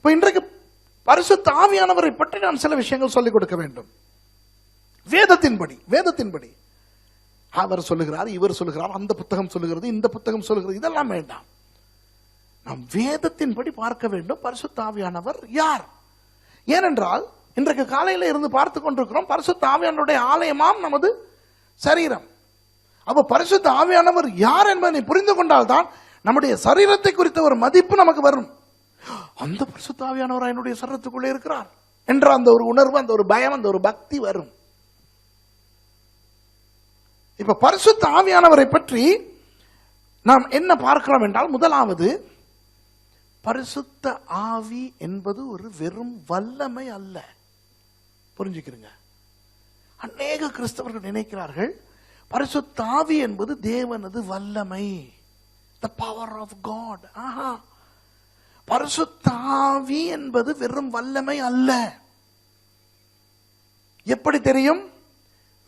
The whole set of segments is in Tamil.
இப்போ இன்றைக்கு பரிசுத்த ஆவியானவரை பற்றி நான் சில விஷயங்கள் சொல்லிக் கொடுக்க வேண்டும். வேதத்தின்படி வேதத்தின்படி. அவர் சொல்லுகிறார் இவர் சொல்லுகிறார் அந்த புத்தகம் சொல்லுகிறது இந்த புத்தகம் சொல்லுகிறது இதெல்லாம் வேண்டாம். நாம் வேதத்தின்படி பார்க்க வேண்டும் பரிசுத்த ஆவியானவர் யார்? ஏனென்றால் இன்றைக்கு காலையில இருந்து பார்த்து கொண்டிருக்கிறோம் பரிசுத்த ஆவியானுடைய ஆலயமாம் நமது சரீரம். அப்போ பரிசுத்த ஆவியானவர் யார் என்பதை புரிந்து கொண்டால்தான் நம்முடைய சரீரத்தை குறித்த ஒரு மதிப்பு நமக்கு வரும். அந்த பரிசுத்தாவியானவர் என்னுடைய சரீரத்துக்குள்ளே இருக்கிறார். என்ற அந்த ஒரு உணர்வு அந்த ஒரு பயம் அந்த ஒரு பக்தி வரும். இப்ப பரிசுத்த ஆவியானவரை பற்றி நாம் என்ன பார்க்கிறோம் என்றால் முதலாவது பரிசுத்த ஆவி என்பது ஒரு வெறும் வல்லமை அல்ல. புரிஞ்சுக்கிறீங்க? அநேக கிறிஸ்தவர்கள் நினைக்கிறார்கள் பரிசுத்த ஆவி என்பது தேவனது வல்லமை. த பவர் ஆஃப் காட் ஆஹா. பரிசுத்தாவி என்பது வெறும் வல்லமை அல்ல. எப்படி தெரியும்?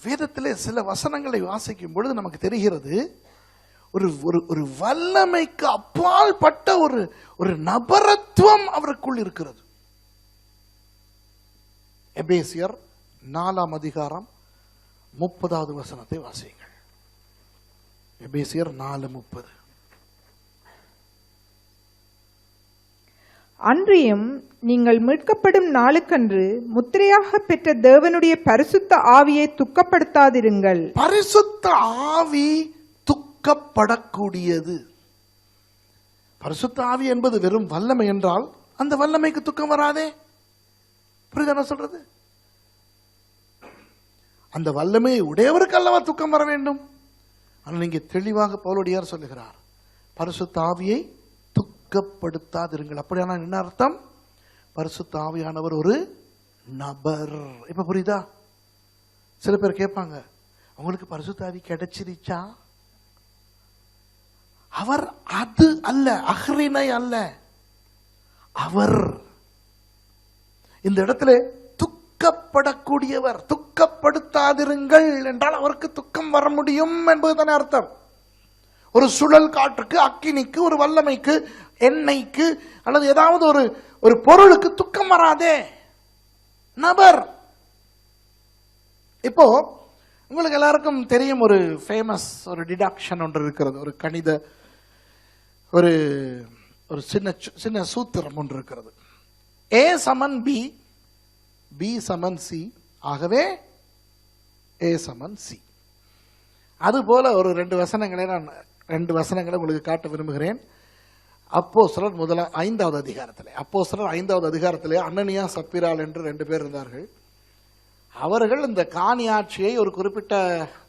வேதத்திலே சில வசனங்களை வாசிக்கும் பொழுது நமக்கு தெரிகிறது ஒரு ஒரு ஒரு வல்லமைக்கு அப்பால் பட்ட ஒரு ஒரு நபரத்துவம் அவருக்குள் இருக்கிறது. எபேசியர் நாலாம் அதிகாரம் முப்பதாவது வசனத்தை வாசியுங்கள். எபேசியர் நாலு முப்பது. அன்றியும் நீங்கள் மீட்கப்படும் நாளுக்கன்று முத்திரையாக பெற்ற தேவனுடைய பரிசுத்த ஆவியை துக்கப்படுத்தாதிருங்கள். பரிசுத்த ஆவி துக்கப்படக்கூடியது. பரிசுத்த ஆவி என்பது வெறும் வல்லமை என்றால் அந்த வல்லமைக்கு துக்கம் வராதே. புரியுதா நான் சொல்றது? அந்த வல்லமையை உடையவருக்கு அல்லவா துக்கம் வர வேண்டும்? ஆனால் இங்கே தெளிவாக பவுலடியார் சொல்லுகிறார் பரிசுத்த ஆவியை துக்கப்படுத்தாதிருங்கள் அப்படியானால் என்ன அர்த்தம்? பரிசுத்த ஆவியானவர் ஒரு நபர். இப்போ புரியுதா? சில பேர் கேட்பாங்க அவங்களுக்கு பரிசுத்தாவி கிடைச்சிருச்சா? அவர் அது அல்ல அஹ்ரினை அல்ல. அவர். இந்த இடத்துல துக்கப்படக்கூடியவர் துக்கப்படுத்தாதிருங்கள் என்றால் அவருக்கு துக்கம் வர முடியும் என்பதுதானே அர்த்தம். ஒரு சுழல் காற்றுக்கு அக்கினிக்கு ஒரு வல்லமைக்கு எண்ணெய்க்கு அல்லது ஏதாவது ஒரு ஒரு பொருளுக்கு துக்கம் வராதே. நபர். இப்போ உங்களுக்கு எல்லாருக்கும் தெரியும் ஒரு ஃபேமஸ் ஒரு டிடக்ஷன் ஒன்று இருக்கிறது. ஒரு கணித ஒரு ஒரு சின்ன சு- சின்ன சூத்திரம் ஒன்று இருக்கிறது. ஏ சமன் பி பி சமன் சி ஆகவே ஏ சமன் சி அதுபோல ஒரு ரெண்டு வசனங்களை நான் ரெண்டு வசனங்களை உங்களுக்கு காட்ட விரும்புகிறேன். அப்போ சிலர் முதலாம் ஐந்தாவது அதிகாரத்தில். அப்போ சிலர் ஐந்தாவது அதிகாரத்திலே அன்னனியா சப்பிரால் என்று ரெண்டு பேர் இருந்தார்கள். அவர்கள் இந்த காணி ஆட்சியை ஒரு குறிப்பிட்ட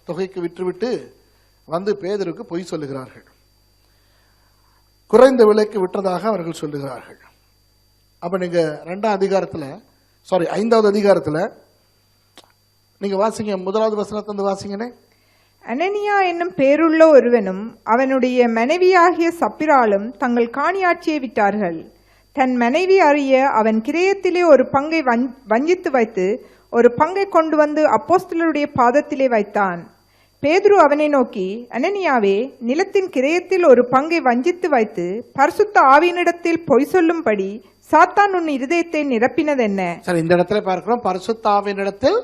தொகைக்கு விற்றுவிட்டு வந்து பேதருக்கு பொய் சொல்லுகிறார்கள். குறைந்த விலைக்கு விற்றதாக அவர்கள் சொல்லுகிறார்கள். அப்போ நீங்கள் ரெண்டாம் அதிகாரத்தில் சாரி ஐந்தாவது அதிகாரத்தில் நீங்கள் வாசிங்க முதலாவது வசனத்தை வந்து வாசிங்கனே அனனியா என்னும் பேருள்ள ஒருவனும் அவனுடைய மனைவியாகிய சப்பிராலும் தங்கள் காணியாட்சியை விட்டார்கள். தன் மனைவி அறிய அவன் கிரயத்திலே ஒரு பங்கை வஞ்- வஞ்சித்து வைத்து ஒரு பங்கை கொண்டு வந்து அப்போஸ்தலருடைய பாதத்திலே வைத்தான். பேதுரு அவனை நோக்கி அனனியாவே நிலத்தின் கிரயத்தில் ஒரு பங்கை வஞ்சித்து வைத்து பரிசுத்த ஆவியினிடத்தில் பொய் சொல்லும்படி சாத்தான் உன் இருதயத்தை நிரப்பினதென்ன? சார் இந்த இடத்துல பார்க்கிறோம் பரிசுத்தாவினிடத்தில்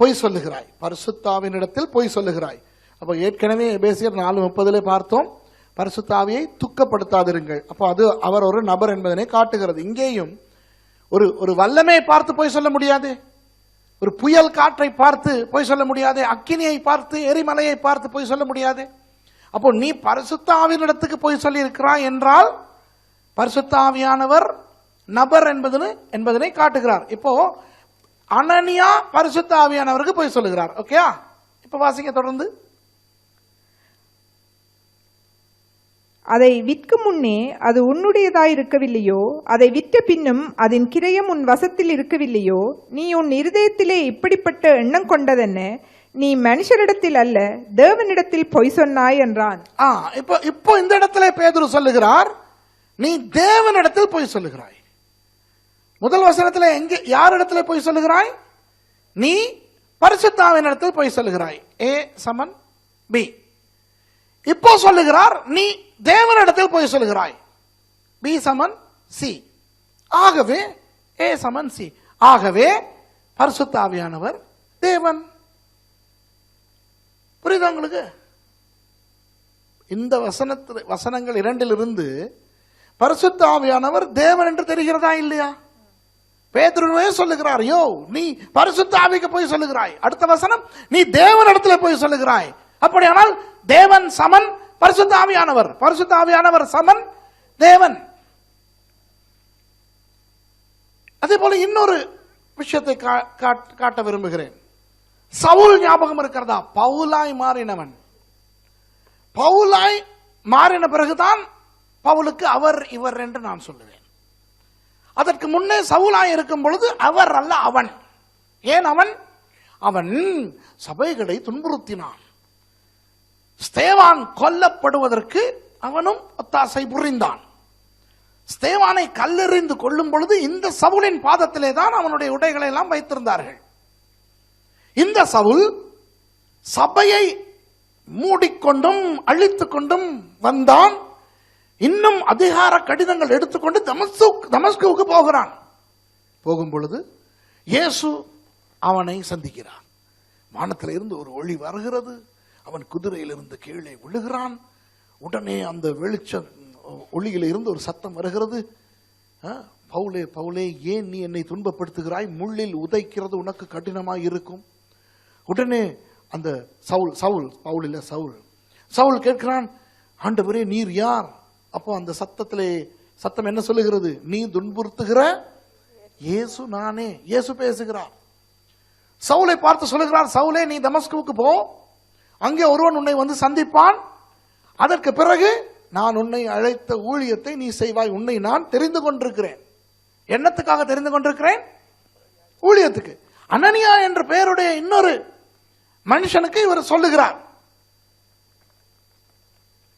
பொய் சொல்லுகிறாய். பரிசுத்தாவினிடத்தில் பொய் சொல்லுகிறாய். அப்போ ஏற்கனவே எபேசியர் நாலு முப்பதுல பார்த்தோம் பரிசுத்தாவியை துக்கப்படுத்தாதிருங்கள். அப்போ அது அவர் ஒரு நபர் என்பதனை காட்டுகிறது. இங்கேயும் ஒரு ஒரு வல்லமையை பார்த்து பொய் சொல்ல முடியாது. ஒரு புயல் காற்றை பார்த்து பொய் சொல்ல முடியாது. அக்கினியை பார்த்து எரிமலையை பார்த்து பொய் சொல்ல முடியாது. அப்போ நீ பரிசுத்தாவின் இடத்துக்கு பொய் சொல்லி இருக்கிறாய் என்றால் பரிசுத்தாவியானவர் நபர் என்பதுன்னு என்பதனை காட்டுகிறார். இப்போ அனனியா பரிசுத்த ஆவியானவருக்கு போய் சொல்லுகிறார். ஓகேயா இப்ப வாசிங்க தொடர்ந்து. அதை விற்கும் முன்னே அது உன்னுடையதாய் இருக்கவில்லையோ அதை விற்ற பின்னும் அதன் கிரயம் உன் வசத்தில் இருக்கவில்லையோ நீ உன் இருதயத்திலே இப்படிப்பட்ட எண்ணம் கொண்டதென்ன? நீ மனுஷரிடத்தில் அல்ல தேவனிடத்தில் பொய் சொன்னாய் என்றான். ஆ இப்போ இப்போ இந்த இடத்துல பேதுரு சொல்லுகிறார் நீ தேவனிடத்தில் போய் சொல்லுகிறாய். முதல் வசனத்தில் எங்கே யார் இடத்துல போய் சொல்லுகிறாய்? நீ பரிசுத்தாவின் இடத்தில் போய் சொல்லுகிறாய். ஏ சமன் பி. இப்போ சொல்லுகிறார் நீ தேவனிடத்தில் போய் சொல்லுகிறாய். பி சமன் சி. ஆகவே ஏ சமன் சி. ஆகவே பரிசுத்தாவியானவர் தேவன். புரியுதா உங்களுக்கு? இந்த வசனத்தில் வசனங்கள் இரண்டிலிருந்து பரிசுத்தாவியானவர் தேவன் என்று தெரிகிறதா இல்லையா? பேதுருவே சொல்லுகிறார் யோ நீ பரிசுத்த ஆவிக்கு போய் சொல்லுகிறாய். அடுத்த வசனம் நீ தேவன் இடத்துல போய் சொல்லுகிறாய். அப்படியானால் தேவன் சமன் பரிசுத்த ஆவியானவர் பரிசுத்த ஆவியானவர் சமன் தேவன். அதே போல இன்னொரு விஷயத்தை கா- காட்- காட்ட விரும்புகிறேன். சவுல் ஞாபகம் இருக்கிறதா? பவுலாய் மாறினவன். பவுலாய் மாறின பிறகுதான் பவுலுக்கு அவர் இவர் என்று நான் சொல்லுவேன். அதற்கு முன்னே சவுலாய் இருக்கும் பொழுது அவர் அல்ல அவன். ஏன் அவன்? அவன் சபைகளை துன்புறுத்தினான். ஸ்தேவான் கொல்லப்படுவதற்கு அவனும் ஒத்தாசை புரிந்தான். ஸ்தேவானை கல்லெறிந்து கொள்ளும் பொழுது இந்த சவுலின் பாதத்திலே தான் அவனுடைய உடைகளை எல்லாம் வைத்திருந்தார்கள். இந்த சவுல் சபையை மூடிக்கொண்டும் அழித்து கொண்டும் வந்தான். இன்னும் அதிகார கடிதங்கள் எடுத்துக்கொண்டு தமஸ்கு தமஸ்குவுக்கு போகிறான். போகும் பொழுது இயேசு அவனை சந்திக்கிறான். வானத்தில் இருந்து ஒரு ஒளி வருகிறது. அவன் குதிரையிலிருந்து கீழே விழுகிறான். உடனே அந்த வெளிச்சம் ஒளியில இருந்து ஒரு சத்தம் வருகிறது. ஆ, பவுலே பவுலே ஏன் நீ என்னை துன்பப்படுத்துகிறாய்? முள்ளில் உதைக்கிறது உனக்கு கடினமாக இருக்கும் உடனே அந்த சவுல் சவுல் பவுல் இல்ல சவுல். சவுல் கேட்கிறான் ஆண்டவரே நீர் யார்? அப்போ அந்த சத்தத்திலே சத்தம் என்ன சொல்லுகிறது? நீ துன்புறுத்துகிற இயேசு நானே. இயேசு பேசுகிறார். சவுலை பார்த்து சொல்லுகிறார் சவுலே நீ தமஸ்குவுக்கு போ. அங்கே ஒருவன் உன்னை வந்து சந்திப்பான். அதற்கு பிறகு நான் உன்னை அழைத்த ஊழியத்தை நீ செய்வாய். உன்னை நான் தெரிந்து கொண்டிருக்கிறேன். என்னத்துக்காக தெரிந்து கொண்டிருக்கிறேன்? ஊழியத்துக்கு. அனனியா என்ற பெயருடைய இன்னொரு மனுஷனுக்கு இவர் சொல்லுகிறார்.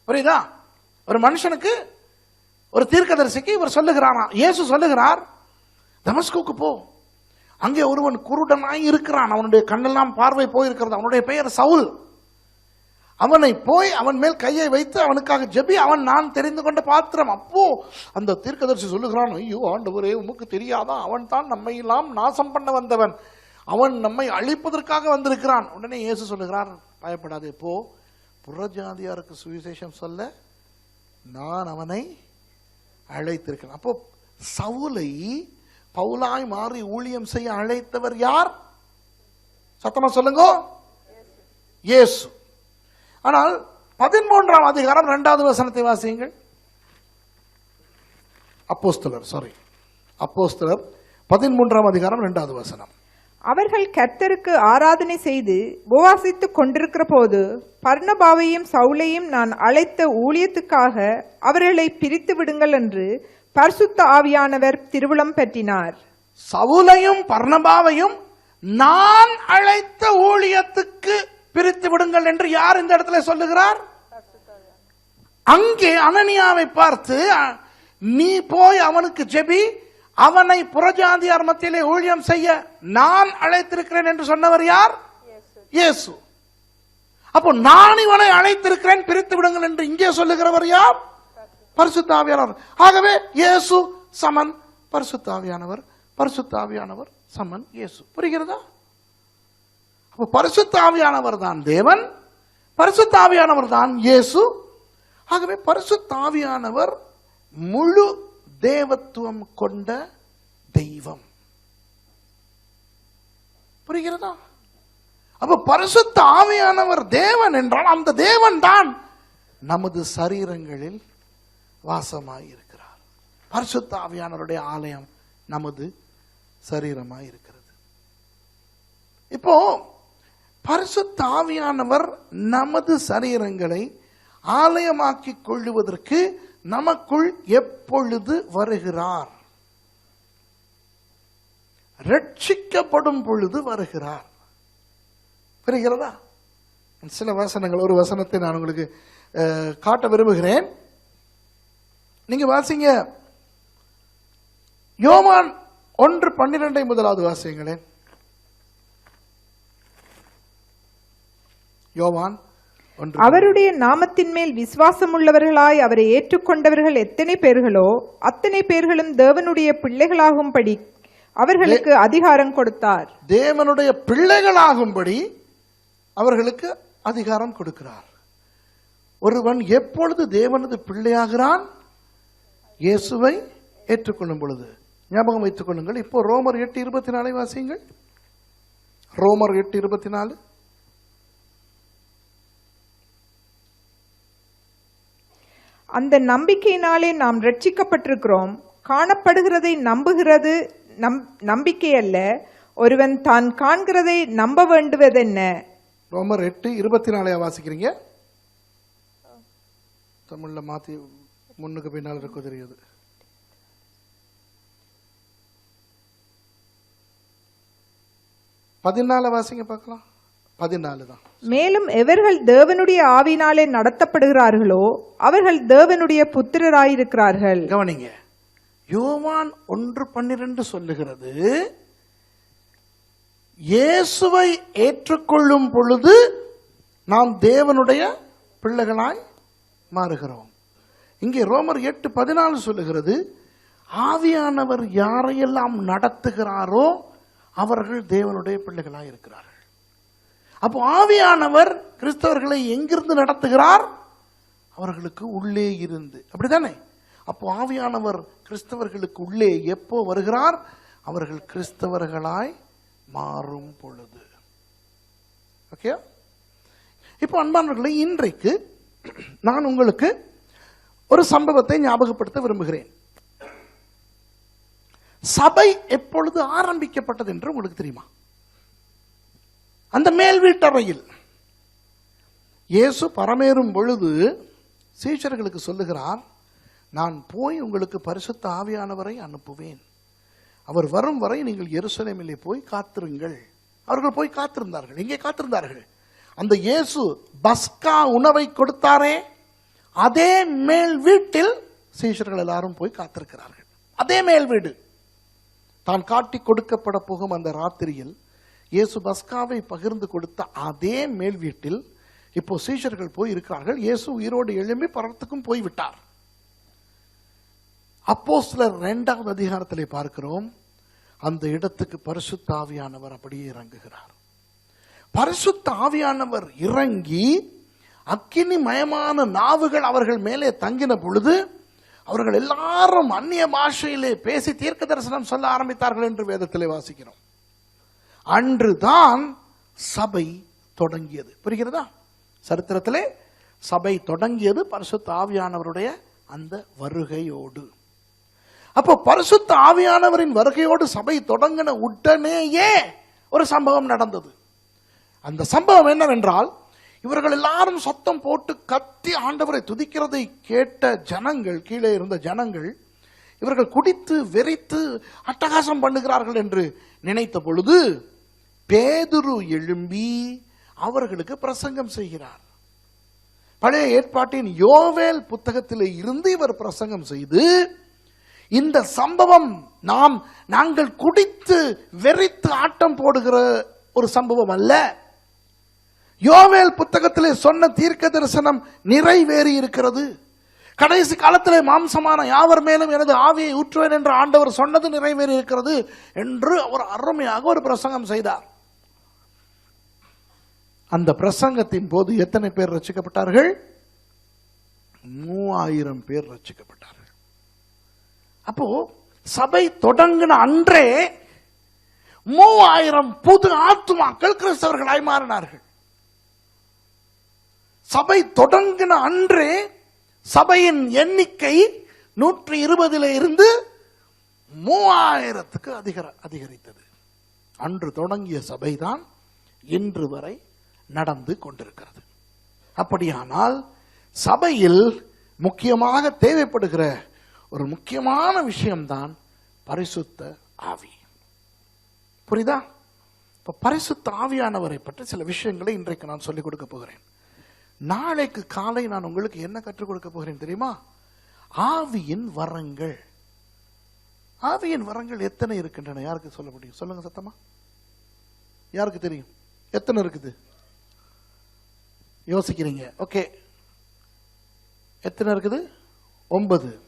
புரியுதா? ஒரு மனுஷனுக்கு ஒரு தீர்க்கதரிசிக்கு இவர் சொல்லுகிறானா? இயேசு சொல்லுகிறார் தமஸ்குக்கு போ. அங்கே ஒருவன் குருடனாய் இருக்கிறான். அவனுடைய கண்ணெல்லாம் பார்வை போயிருக்கிறது. அவனுடைய பெயர் சவுல். அவனை போய் அவன் மேல் கையை வைத்து அவனுக்காக ஜெபி. அவன் நான் தெரிந்து கொண்ட பாத்திரம். அப்போ அந்த தீர்க்கதரிசி சொல்லுகிறான் ஐயோ ஆண்டவரே உமக்கு தெரியாதான் அவன் தான் நம்மை எல்லாம் நாசம் பண்ண வந்தவன். அவன் நம்மை அழிப்பதற்காக வந்திருக்கிறான். உடனே இயேசு சொல்லுகிறார் பயப்படாதே போ. புறஜாதியாருக்கு சுவிசேஷம் சொல்ல நான் அவனை அழைத்திருக்கிறேன். அப்போ சவுலை பவுலாய் மாறி ஊழியம் செய்ய அழைத்தவர் யார்? சத்தமா சொல்லுங்க. இயேசு. ஆனால் பதிமூன்றாம் அதிகாரம் இரண்டாவது வசனத்தை வாசியுங்கள். அப்போஸ்தலர் சாரி அப்போஸ்தலர் பதிமூன்றாம் அதிகாரம் இரண்டாவது வசனம். அவர்கள் கர்த்தருக்கு ஆராதனை செய்து உபவாசித்து கொண்டிருக்கிற போது பர்ணபாவையும் சவுளையும் நான் அழைத்த ஊழியத்துக்காக அவர்களை பிரித்து விடுங்கள் என்று பரிசுத்த ஆவியானவர் திருவிழம் பற்றினார். சவுலையும் பர்ணபாவையும் நான் அழைத்த ஊழியத்துக்கு பிரித்து விடுங்கள் என்று யார் இந்த இடத்துல சொல்லுகிறார்? அங்கே அனனியாவை பார்த்து நீ போய் அவனுக்கு ஜெபி அவனை புறஜாதியார் மத்தியிலே ஊழியம் செய்ய நான் அழைத்திருக்கிறேன் என்று சொன்னவர் யார்? இயேசு. அப்போ நான் இவனை அழைத்திருக்கிறேன் பிரித்து விடுங்கள் என்று இங்கே சொல்லுகிறவர் யார்? பரிசுத்த ஆவியானவர். ஆகவே இயேசு சமன் பரிசுத்த ஆவியானவர் பரிசுத்த ஆவியானவர் சமன் இயேசு. புரிகிறதா? அப்போ பரிசுத்த ஆவியானவர் தான் தேவன் பரிசுத்த ஆவியானவர் தான் இயேசு. ஆகவே பரிசுத்த ஆவியானவர் முழு தேவத்துவம் கொண்ட தெய்வம். புரிகிறதா? அப்ப பரிசுத்த ஆவியானவர் தேவன் என்றால் அந்த தேவன் தான் நமது சரீரங்களில் வாசமாய் இருக்கிறார் பரிசுத்த ஆவியானவருடைய ஆலயம் நமது சரீரமாய் இருக்கிறது இப்போ பரிசுத்த ஆவியானவர் நமது சரீரங்களை ஆலயமாக்கிக் கொள்ளுவதற்கு நமக்குள் எப்பொழுது வருகிறார்? ரட்சிக்கப்படும் பொழுது வருகிறார். புரிகிறதா? சில வசனங்கள் ஒரு வசனத்தை நான் உங்களுக்கு காட்ட விரும்புகிறேன். நீங்க வாசிங்க. யோமான் ஒன்று பன்னிரெண்டை முதலாவது வாசிங்களேன் யோவான் அவருடைய நாமத்தின் மேல் விசுவாசமுள்ளவர்களாய் அவரை ஏற்றுக்கொண்டவர்கள் எத்தனை பேர்களோ அத்தனை பேர்களும் தேவனுடைய பிள்ளைகளாகும்படி அவர்களுக்கு அதிகாரம் கொடுத்தார். தேவனுடைய பிள்ளைகளாகும்படி அவர்களுக்கு அதிகாரம் கொடுக்கிறார். ஒருவன் எப்பொழுது தேவனது பிள்ளையாகிறான்? இயேசுவை ஏற்றுக்கொள்ளும் பொழுது. ஞாபகம் வைத்துக் கொள்ளுங்கள். இப்போ ரோமர் எட்டு இருபத்தி நாலை வாசியுங்கள். ரோமர் எட்டு இருபத்தி நாலு. அந்த நம்பிக்கையினாலே நாம் ரட்சிக்கப்பட்டிருக்கிறோம். காணப்படுகிறதை நம்புகிறது நம் நம்பிக்கை அல்ல. ஒருவன் தான் காண்கிறதை நம்ப வேண்டுவதென்ன? ரோமர் எட்டு இருபத்தி நாலையா வாசிக்கிறீங்க? தமிழ்ல மாத்தி முன்னுக்கு பின்னால் இருக்கும் தெரியுது. பதினால வாசிங்க பார்க்கலாம். பதினாலு தான். மேலும் எவர்கள் தேவனுடைய ஆவினாலே நடத்தப்படுகிறார்களோ அவர்கள் தேவனுடைய புத்திரராயிருக்கிறார்கள். கவனிங்க. யோவான் ஒன்று பன்னிரண்டு சொல்லுகிறது இயேசுவை ஏற்றுக்கொள்ளும் பொழுது நாம் தேவனுடைய பிள்ளைகளாய் மாறுகிறோம். இங்கே ரோமர் எட்டு பதினாலு சொல்லுகிறது ஆவியானவர் யாரையெல்லாம் நடத்துகிறாரோ அவர்கள் தேவனுடைய பிள்ளைகளாய் இருக்கிறார்கள் அப்போ ஆவியானவர் கிறிஸ்தவர்களை எங்கிருந்து நடத்துகிறார்? அவர்களுக்கு உள்ளே இருந்து. அப்படிதானே அப்போ ஆவியானவர் கிறிஸ்தவர்களுக்கு உள்ளே எப்போ வருகிறார்? அவர்கள் கிறிஸ்தவர்களாய் மாறும் பொழுது. ஓகே? இப்போ அன்பானவர்களை இன்றைக்கு நான் உங்களுக்கு ஒரு சம்பவத்தை ஞாபகப்படுத்த விரும்புகிறேன். சபை எப்பொழுது ஆரம்பிக்கப்பட்டது என்று உங்களுக்கு தெரியுமா? அந்த மேல் வீட்டறையில். இயேசு பரமேறும் பொழுது சீஷர்களுக்கு சொல்லுகிறார் நான் போய் உங்களுக்கு பரிசுத்த ஆவியானவரை அனுப்புவேன். அவர் வரும் வரை நீங்கள் எருசலேமிலே போய் காத்திருங்கள். அவர்கள் போய் காத்திருந்தார்கள். எங்கே காத்திருந்தார்கள்? அந்த இயேசு பஸ்கா உணவை கொடுத்தாரே அதே மேல் வீட்டில் சீஷர்கள் எல்லாரும் போய் காத்திருக்கிறார்கள். அதே மேல் வீடு. தான் காட்டி கொடுக்கப்பட போகும் அந்த ராத்திரியில் இயேசு பஸ்காவை பகிர்ந்து கொடுத்த அதே மேல் வீட்டில் இப்போ சீஷர்கள் போய் இருக்கிறார்கள் இயேசு உயிரோடு எழும்பி பரத்துக்கும் போய்விட்டார். அப்போஸ்தலர் இரண்டாவது அதிகாரத்தில் பார்க்கிறோம். அந்த இடத்துக்கு பரிசுத்த ஆவியானவர் அப்படியே இறங்குகிறார். பரிசுத்த ஆவியானவர் இறங்கி அக்கினி மயமான நாவுகள் அவர்கள் மேலே தங்கின பொழுது அவர்கள் எல்லாரும் அந்நிய பாஷையிலே பேசி தீர்க்க தரிசனம் சொல்ல ஆரம்பித்தார்கள் என்று வேதத்திலே வாசிக்கிறோம். அன்றுதான் சபை தொடங்கியது. புரிகிறதா? சரித்திரத்திலே சபை தொடங்கியது பரிசுத்த ஆவியானவருடைய அந்த வருகையோடு. அப்போ பரிசுத்த ஆவியானவரின் வருகையோடு சபை தொடங்கின உடனேயே ஒரு சம்பவம் நடந்தது. அந்த சம்பவம் என்னவென்றால் இவர்கள் எல்லாரும் சத்தம் போட்டு கத்தி ஆண்டவரை துதிக்கிறதை கேட்ட ஜனங்கள் கீழே இருந்த ஜனங்கள் இவர்கள் குடித்து வெறித்து அட்டகாசம் பண்ணுகிறார்கள் என்று நினைத்த பொழுது பேதுரு எழும்பி அவர்களுக்கு பிரசங்கம் செய்கிறார். பழைய ஏற்பாட்டின் யோவேல் புத்தகத்தில் இருந்து இவர் பிரசங்கம் செய்து இந்த சம்பவம் நாம் நாங்கள் குடித்து வெறித்து ஆட்டம் போடுகிற ஒரு சம்பவம் அல்ல. யோவேல் புத்தகத்திலே சொன்ன தீர்க்க தரிசனம் நிறைவேறி இருக்கிறது. கடைசி காலத்தில் மாம்சமான யாவர் மேலும் எனது ஆவியை ஊற்றுவேன் என்று ஆண்டவர் சொன்னது நிறைவேறி இருக்கிறது என்று அவர் அருமையாக ஒரு பிரசங்கம் செய்தார். அந்த பிரசங்கத்தின் போது எத்தனை பேர் ரசிக்கப்பட்டார்கள்? மூவாயிரம் பேர் ரசிக்கப்பட்டார்கள். அப்போ சபை தொடங்கின அன்றே மூவாயிரம் புது ஆத்துமாக்கள் கிறிஸ்தவர்களாய் மாறினார்கள். சபை தொடங்கின அன்றே சபையின் எண்ணிக்கை நூற்றி இருபதில் இருந்து மூவாயிரத்துக்கு அதிகர அதிகரித்தது. அன்று தொடங்கிய சபைதான் இன்று வரை நடந்து கொண்டிருக்கிறது. அப்படியானால் சபையில் முக்கியமாக தேவைப்படுகிற ஒரு முக்கியமான விஷயம்தான் பரிசுத்த ஆவி. புரியுதா? இப்ப பரிசுத்த ஆவியானவரை பற்றி சில விஷயங்களை இன்றைக்கு நான் சொல்லிக் கொடுக்க போகிறேன். நாளைக்கு காலை நான் உங்களுக்கு என்ன கற்றுக் கொடுக்க போகிறேன் தெரியுமா? ஆவியின் வரங்கள். ஆவியின் வரங்கள் எத்தனை இருக்கின்றன? யாருக்கு சொல்ல முடியும்? சொல்லுங்க சத்தமா. யாருக்கு தெரியும்? எத்தனை இருக்குது? யோசிக்கிறீங்க. ஓகே எத்தனை இருக்குது? ஒன்பது.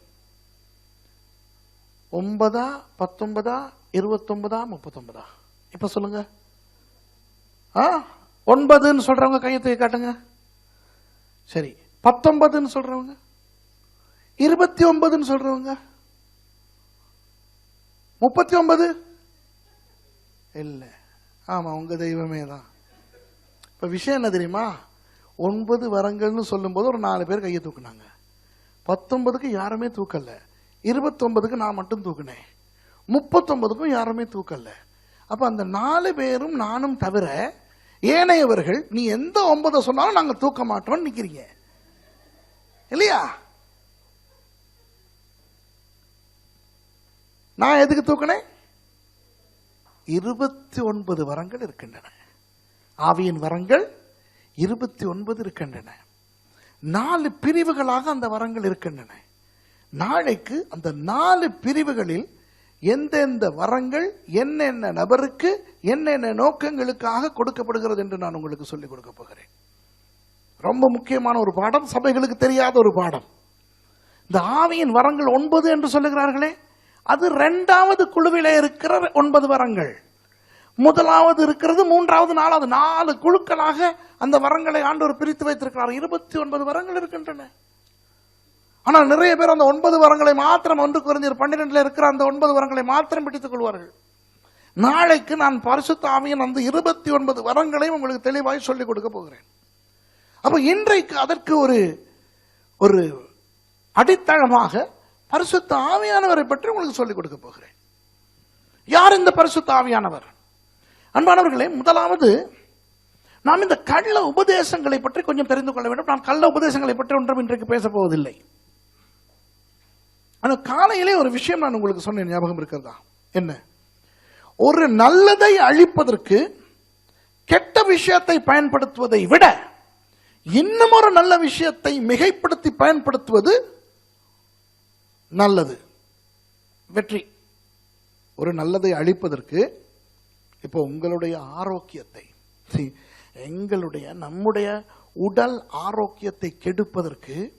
ஒன்பதா பத்தொன்பதா இருபத்தொன்பதா முப்பத்தொன்பதா? இப்ப சொல்லுங்க. ஆ? ஒன்பதுன்னு சொல்றவங்க கையை தூக்கி காட்டுங்க. சரி. பத்தொன்பதுன்னு சொல்றவங்க? இருபத்தி ஒன்பதுன்னு சொல்றவங்க? முப்பத்தி ஒன்பது இல்லை. ஆமா உங்க தெய்வமே தான். இப்ப விஷயம் என்ன தெரியுமா? ஒன்பது வரங்கள்னு சொல்லும்போது ஒரு நாலு பேர் கையை தூக்குனாங்க. பத்தொன்பதுக்கு யாருமே தூக்கலை இருபத்தொன்பதுக்கு நான் மட்டும் தூக்குனேன். முப்பத்தொன்பதுக்கும் யாருமே தூக்கலை அப்போ அந்த நாலு பேரும் நானும் தவிர ஏனையவர்கள் நீ எந்த ஒன்பதை சொன்னாலும் நாங்கள் தூக்க மாட்டோம்னு நிற்கிறீங்க இல்லையா? நான் எதுக்கு தூக்கினேன்? இருபத்தி ஒன்பது வரங்கள் இருக்கின்றன. ஆவியின் வரங்கள் இருபத்தி ஒன்பது இருக்கின்றன. நாலு பிரிவுகளாக அந்த வரங்கள் இருக்கின்றன. நாளைக்கு அந்த நாலு பிரிவுகளில் எந்தெந்த வரங்கள் என்னென்ன நபருக்கு என்னென்ன நோக்கங்களுக்காக கொடுக்கப்படுகிறது என்று நான் உங்களுக்கு சொல்லிக் கொடுக்க போகிறேன். ரொம்ப முக்கியமான ஒரு பாடம் சபைகளுக்கு தெரியாத ஒரு பாடம். இந்த ஆவியின் வரங்கள் ஒன்பது என்று சொல்லுகிறார்களே அது இரண்டாவது குழுவிலே இருக்கிற ஒன்பது வரங்கள். முதலாவது இருக்கிறது மூன்றாவது நாலாவது. நாலு குழுக்களாக அந்த வரங்களை ஆண்டவர் பிரித்து வைத்திருக்கிறார். இருபத்தி ஒன்பது வரங்கள் இருக்கின்றன. ஆனால் நிறைய பேர் அந்த ஒன்பது வரங்களை மாத்திரம் ஒன்று குறைஞ்சர் பன்னிரெண்டுல இருக்கிற அந்த ஒன்பது வரங்களை மாத்திரம் பிடித்துக் கொள்வார்கள். நாளைக்கு நான் பரிசுத்தாமியின் அந்த இருபத்தி ஒன்பது வரங்களையும் உங்களுக்கு தெளிவாய் சொல்லிக் கொடுக்க போகிறேன். அப்போ இன்றைக்கு அதற்கு ஒரு ஒரு அடித்தளமாக பரிசுத்த ஆவியானவரை பற்றி உங்களுக்கு சொல்லிக் கொடுக்க போகிறேன். யார் இந்த பரிசுத்த ஆவியானவர்? அன்பானவர்களே முதலாவது நாம் இந்த கள்ள உபதேசங்களை பற்றி கொஞ்சம் தெரிந்து கொள்ள வேண்டும். நான் கள்ள உபதேசங்களை பற்றி ஒன்றும் இன்றைக்கு பேசப்போவதில்லை. ஆனால் காலையிலே ஒரு விஷயம் நான் உங்களுக்கு சொன்னேன் ஞாபகம் இருக்கிறதா? என்ன? ஒரு நல்லதை அழிப்பதற்கு கெட்ட விஷயத்தை பயன்படுத்துவதை விட இன்னும் ஒரு நல்ல விஷயத்தை மிகைப்படுத்தி பயன்படுத்துவது நல்லது. வெற்றி. ஒரு நல்லதை அழிப்பதற்கு இப்போ உங்களுடைய ஆரோக்கியத்தை எங்களுடைய நம்முடைய உடல் ஆரோக்கியத்தை கெடுப்பதற்கு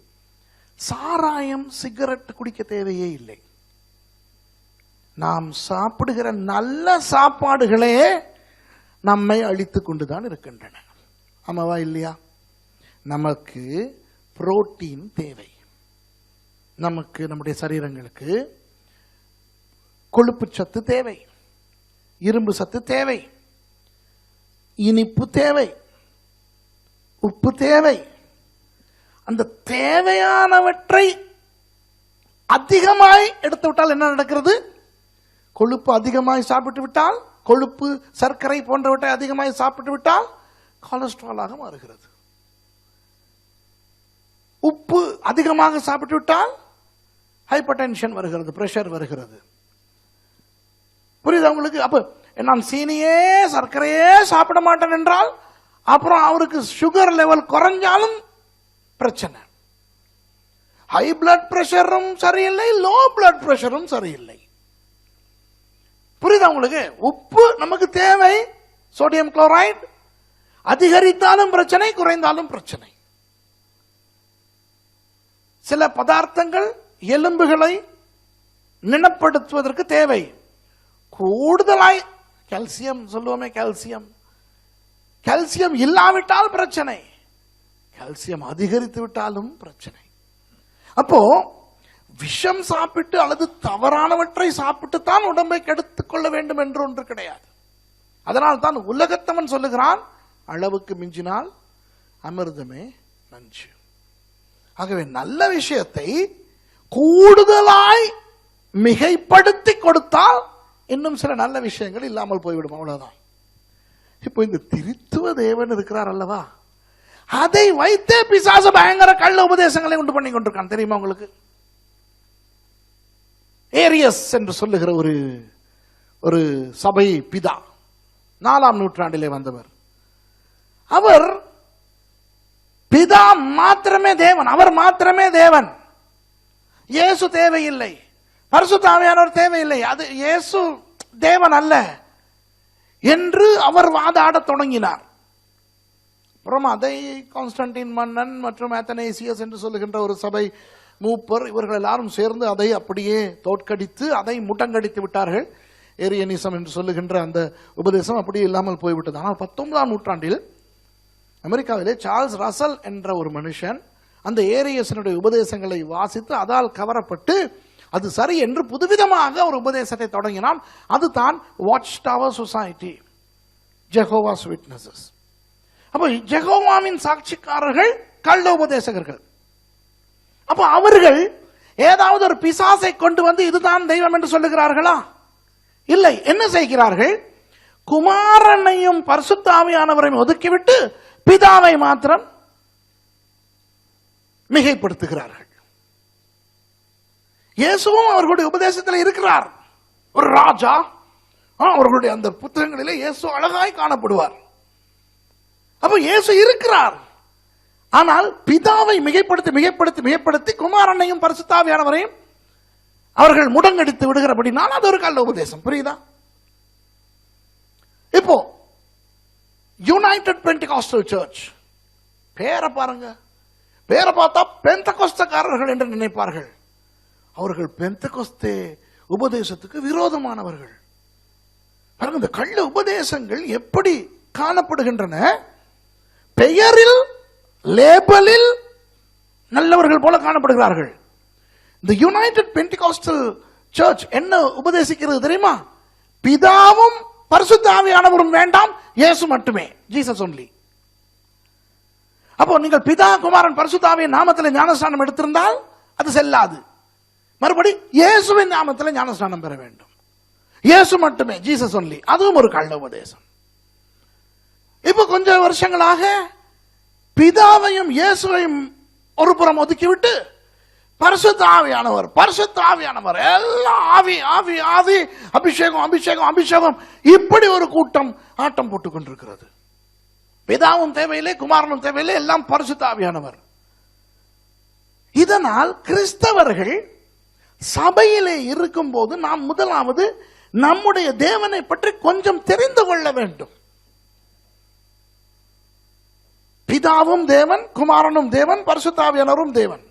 சாராயம் சிகரெட் குடிக்க தேவையே இல்லை. நாம் சாப்பிடுகிற நல்ல சாப்பாடுகளே நம்மை அழித்து கொண்டுதான் இருக்கின்றன. ஆமாவா இல்லையா? நமக்கு புரோட்டீன் தேவை. நமக்கு நம்முடைய சரீரங்களுக்கு கொழுப்பு சத்து தேவை. இரும்பு சத்து தேவை. இனிப்பு தேவை. உப்பு தேவை. அந்த தேவையானவற்றை அதிகமாய் எடுத்து விட்டால் என்ன நடக்கிறது? கொழுப்பு அதிகமாய் சாப்பிட்டு விட்டால் கொழுப்பு சர்க்கரை போன்றவற்றை அதிகமாய் சாப்பிட்டு விட்டால் கொலஸ்ட்ராலாக மாறுகிறது. உப்பு அதிகமாக சாப்பிட்டு விட்டால் ஹைப்பர் டென்ஷன் வருகிறது பிரஷர் வருகிறது. புரியுதா உங்களுக்கு? அப்போ நான் சீனியே சர்க்கரையே சாப்பிட மாட்டேன் என்றால் அப்புறம் அவருக்கு சுகர் லெவல் குறைஞ்சாலும் பிரச்சனை. ஹை பிளட் ப்ரெஷரும் சரியில்லை லோ பிளட் ப்ரெஷரும் சரியில்லை. புரியுதா உங்களுக்கு? உப்பு நமக்கு தேவை சோடியம் குளோரைடு அதிகரித்தாலும் பிரச்சனை குறைந்தாலும் பிரச்சனை. சில பதார்த்தங்கள் எலும்புகளை நினப்படுத்துவதற்கு தேவை. கூடுதலாய் கால்சியம் சொல்லுவோமே கால்சியம் கால்சியம் இல்லாவிட்டால் பிரச்சனை. கால்சியம் அதிகரித்து விட்டாலும் பிரச்சனை. அப்போ விஷம் சாப்பிட்டு அல்லது தவறானவற்றை சாப்பிட்டு தான் உடம்பை கெடுத்துக் கொள்ள வேண்டும் என்று ஒன்று கிடையாது. அதனால் தான் உலகத்தவன் சொல்லுகிறான் அளவுக்கு மிஞ்சினால் அமிர்தமே நஞ்சு. ஆகவே நல்ல விஷயத்தை கூடுதலாய் மிகைப்படுத்தி கொடுத்தால் இன்னும் சில நல்ல விஷயங்கள் இல்லாமல் போய்விடும் அவ்வளவுதான். இப்போ இந்த திருத்துவ தேவன் இருக்கிறார் அல்லவா? அதை வைத்தே பிசாச பயங்கர கள்ள உபதேசங்களை உண்டு பண்ணி கொண்டிருக்கான். தெரியுமா உங்களுக்கு? ஏரியஸ் என்று சொல்லுகிற ஒரு ஒரு சபை பிதா நாலாம் நூற்றாண்டிலே வந்தவர். அவர் பிதா மாத்திரமே தேவன் அவர் மாத்திரமே தேவன். இயேசு தேவையில்லை. பரிசுத்தாவியானவர் தேவையில்லை. அது இயேசு தேவன் அல்ல என்று அவர் வாதாடத் தொடங்கினார். அப்புறம் அதை கான்ஸ்டன்டின் மன்னன் மற்றும் அத்தனேசியஸ் என்று சொல்லுகின்ற ஒரு சபை மூப்பர் இவர்கள் எல்லாரும் சேர்ந்து அதை அப்படியே தோற்கடித்து அதை முட்டங்கடித்து விட்டார்கள். ஏரியனிசம் என்று சொல்லுகின்ற அந்த உபதேசம் அப்படியே இல்லாமல் போய்விட்டது. ஆனால் பத்தொன்பதாம் நூற்றாண்டில் அமெரிக்காவிலே சார்ல்ஸ் ரசல் என்ற ஒரு மனுஷன் அந்த ஏரியசனுடைய உபதேசங்களை வாசித்து அதால் கவரப்பட்டு அது சரி என்று புதுவிதமாக ஒரு உபதேசத்தை தொடங்கினான். அதுதான் வாட்ச் டவர் சொசைட்டி ஜெகோவாஸ் விட்னஸஸ் அப்போ ஜெகோவாவின் சாட்சிக்காரர்கள் கள்ள உபதேசகர்கள். அப்போ அவர்கள் ஏதாவது ஒரு பிசாசை கொண்டு வந்து இதுதான் தெய்வம் என்று சொல்லுகிறார்களா? இல்லை. என்ன செய்கிறார்கள்? குமாரனையும் பரிசுத்தாவியானவரையும் ஒதுக்கிவிட்டு பிதாவை மாத்திரம் மிகைப்படுத்துகிறார்கள். இயேசுவும் அவர்களுடைய உபதேசத்தில் இருக்கிறார். ஒரு ராஜா அவர்களுடைய அந்த புத்தகங்களிலே இயேசு அழகாய் காணப்படுவார். அப்போ இயேசு இருக்கிறார். ஆனால் பிதாவை மிகைப்படுத்தி மிகைப்படுத்தி மிகைப்படுத்தி குமாரனையும் பரிசுத்தாவியானவரையும் அவர்கள் முடங்கடித்து விடுகிறபடினால் அது ஒரு கல்ல உபதேசம். புரியுதா? இப்போ யுனைடெட் பென்டிகாஸ்டல் சர்ச் பேரை பாருங்க. பேரை பார்த்தா பெந்த பெந்தகோஸ்தக்காரர்கள் என்று நினைப்பார்கள். அவர்கள் பெந்தகோஸ்தே உபதேசத்துக்கு விரோதமானவர்கள். பாருங்க இந்த கள்ள உபதேசங்கள் எப்படி காணப்படுகின்றன? பெயரில் லேபலில் நல்லவர்கள் போல காணப்படுகிறார்கள். இந்த யுனைடெட் பென்டிகாஸ்டல் சர்ச் என்ன உபதேசிக்கிறது தெரியுமா? பிதாவும் பரிசுத்தாவியானவரும் வேண்டாம் இயேசு மட்டுமே ஜீசஸ் ஒன்லி அப்போ நீங்கள் பிதா குமாரன் பரிசுத்தாவிய நாமத்தில் ஞானஸ்தானம் எடுத்திருந்தால் அது செல்லாது. மறுபடி இயேசுவின் நாமத்தில் ஞானஸ்நானம் பெற வேண்டும். இயேசு மட்டுமே ஜீசஸ் ஒன்லி அதுவும் ஒரு கள்ள உபதேசம். இப்போ கொஞ்சம் வருஷங்களாக பிதாவையும் இயேசுவையும் ஒரு புறம் ஒதுக்கிவிட்டு பரிசுத்த ஆவியானவர் பரிசுத்த ஆவியானவர் எல்லாம் ஆவி ஆவி ஆவி அபிஷேகம் அபிஷேகம் அபிஷேகம் இப்படி ஒரு கூட்டம் ஆட்டம் போட்டுக் கொண்டிருக்கிறது. பிதாவும் தேவையில்லை குமாரனும் தேவையில்லை எல்லாம் பரிசுத்த ஆவியானவர். இதனால் கிறிஸ்தவர்கள் சபையிலே இருக்கும்போது நாம் முதலாவது நம்முடைய தேவனை பற்றி கொஞ்சம் தெரிந்து கொள்ள வேண்டும். பிதாவும் தேவன் குமாரனும் தேவன் பரிசுத்தாவியனரும் தேவன்.